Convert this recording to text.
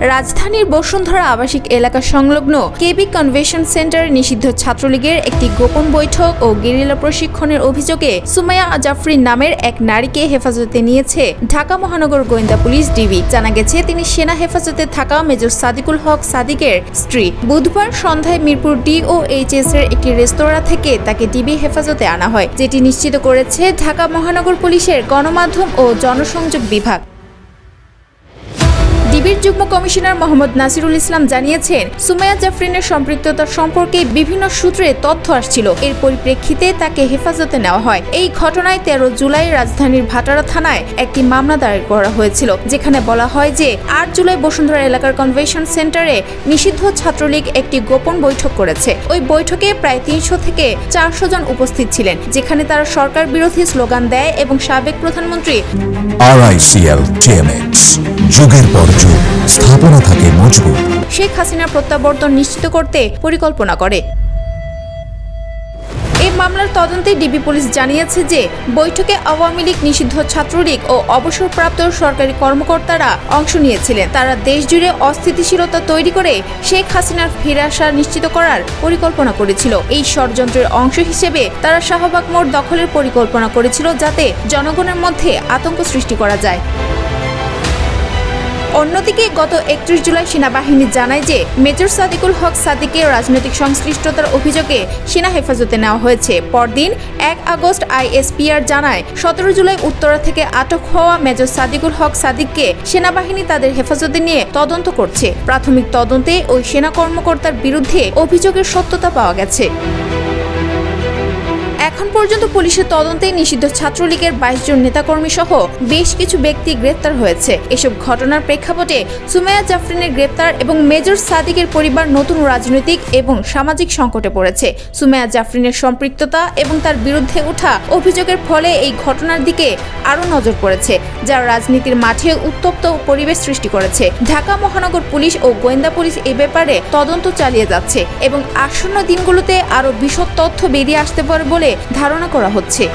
রাজধানীর বসুন্ধরা আবাসিক এলাকা সংলগ্ন কেবি কনভেনশন সেন্টারে নিষিদ্ধ ছাত্রলীগের একটি গোপন বৈঠক ও গেরিলা প্রশিক্ষণের অভিযোগে সুমাইয়া জাফরিন নামের এক নারীকে হেফাজতে নিয়েছে ঢাকা মহানগর গোয়েন্দা পুলিশ ডিবি। জানা গেছে, তিনি সেনা হেফাজতে থাকা মেজর সাদিকুল হক সাদিকের স্ত্রী। বুধবার সন্ধ্যায় মিরপুর ডি ও এইচএস এর একটি রেস্তোরাঁ থেকে তাকে ডিবি হেফাজতে আনা হয়, যেটি নিশ্চিত করেছে ঢাকা মহানগর পুলিশের গণমাধ্যম ও জনসংযোগ বিভাগ। ডিবির যুগ্ম কমিশনার মোহাম্মদ নাসিরুল ইসলাম জানিয়েছেন, সুমাইয়া জাফরিনের সম্পৃক্ততা সম্পর্কে বিভিন্ন সূত্রে তথ্য আসছিল। এর পরিপ্রেক্ষিতে তাকে হেফাজতে নেওয়া হয়। এই ঘটনায় তেরো জুলাই রাজধানীর ভাটারা থানায় একটি মামলা দায়ের করা হয়েছিল, যেখানে বলা হয় যে আট জুলাই বসুন্ধরা এলাকার কনভেনশন সেন্টারে নিষিদ্ধ ছাত্রলীগ একটি গোপন বৈঠক করেছে। ওই বৈঠকে প্রায় তিনশো থেকে চারশো জন উপস্থিত ছিলেন, যেখানে তারা সরকার বিরোধী স্লোগান দেয় এবং সাবেক প্রধানমন্ত্রী আরআইসিএল যুগের পর যুগ। স্থাপনা থাকে মজবুত। শেখ হাসিনার প্রত্যাবর্তন নিশ্চিত করতে পরিকল্পনা করে। এই মামলার তদন্তে ডিবি পুলিশ জানিয়েছে যে, বৈঠকে আওয়ামী লীগ নিষিদ্ধ ছাত্রলীগ ও অবসরপ্রাপ্ত সরকারি কর্মকর্তারা অংশ নিয়েছিলেন। তারা দেশজুড়ে অস্থিতিশীলতা তৈরি করে শেখ হাসিনার ফিরে আসা নিশ্চিত করার পরিকল্পনা করেছিল। এই ষড়যন্ত্রের অংশ হিসেবে তারা শাহবাগ মোড় দখলের পরিকল্পনা করেছিল যাতে জনগণের মধ্যে আতঙ্ক সৃষ্টি করা যায়। অন্যদিকে গত একত্রিশ জুলাই সেনাবাহিনী জানায় যে মেজর সাদিকুল হক সাদিকে রাজনৈতিক সংশ্লিষ্টতার অভিযোগে সেনা হেফাজতে নেওয়া হয়েছে। পরদিন এক আগস্ট আইএসপিআর জানায়, সতেরো জুলাই উত্তরা থেকে আটক হওয়া মেজর সাদিকুল হক সাদিককে সেনাবাহিনী তাদের হেফাজতে নিয়ে তদন্ত করছে। প্রাথমিক তদন্তে ওই সেনা কর্মকর্তার বিরুদ্ধে অভিযোগের সত্যতা পাওয়া গেছে। এখন পর্যন্ত পুলিশের তদন্তে নিষিদ্ধ ছাত্রলীগের বাইশ জন নেতাকর্মী সহ বেশ কিছু ব্যক্তি গ্রেপ্তার হয়েছে। এসব ঘটনার প্রেক্ষাপটে সুমাইয়া জাফরিনের গ্রেপ্তার এবং মেজর সাদিকের পরিবার নতুন রাজনৈতিক এবং সামাজিক সংকটে পড়েছে। সুমাইয়া জাফরিনের সম্পৃক্ততা এবং তার বিরুদ্ধে ওঠা অভিযোগের ফলে এই ঘটনার দিকে আরও নজর পড়েছে, যা রাজনীতির মাঠে উত্তপ্ত পরিবেশ সৃষ্টি করেছে। ঢাকা মহানগর পুলিশ ও গোয়েন্দা পুলিশ এ ব্যাপারে তদন্ত চালিয়ে যাচ্ছে এবং আসন্ন দিনগুলোতে আরও বিশদ তথ্য বেরিয়ে আসতে পারে বলে ধারণা করা হচ্ছে।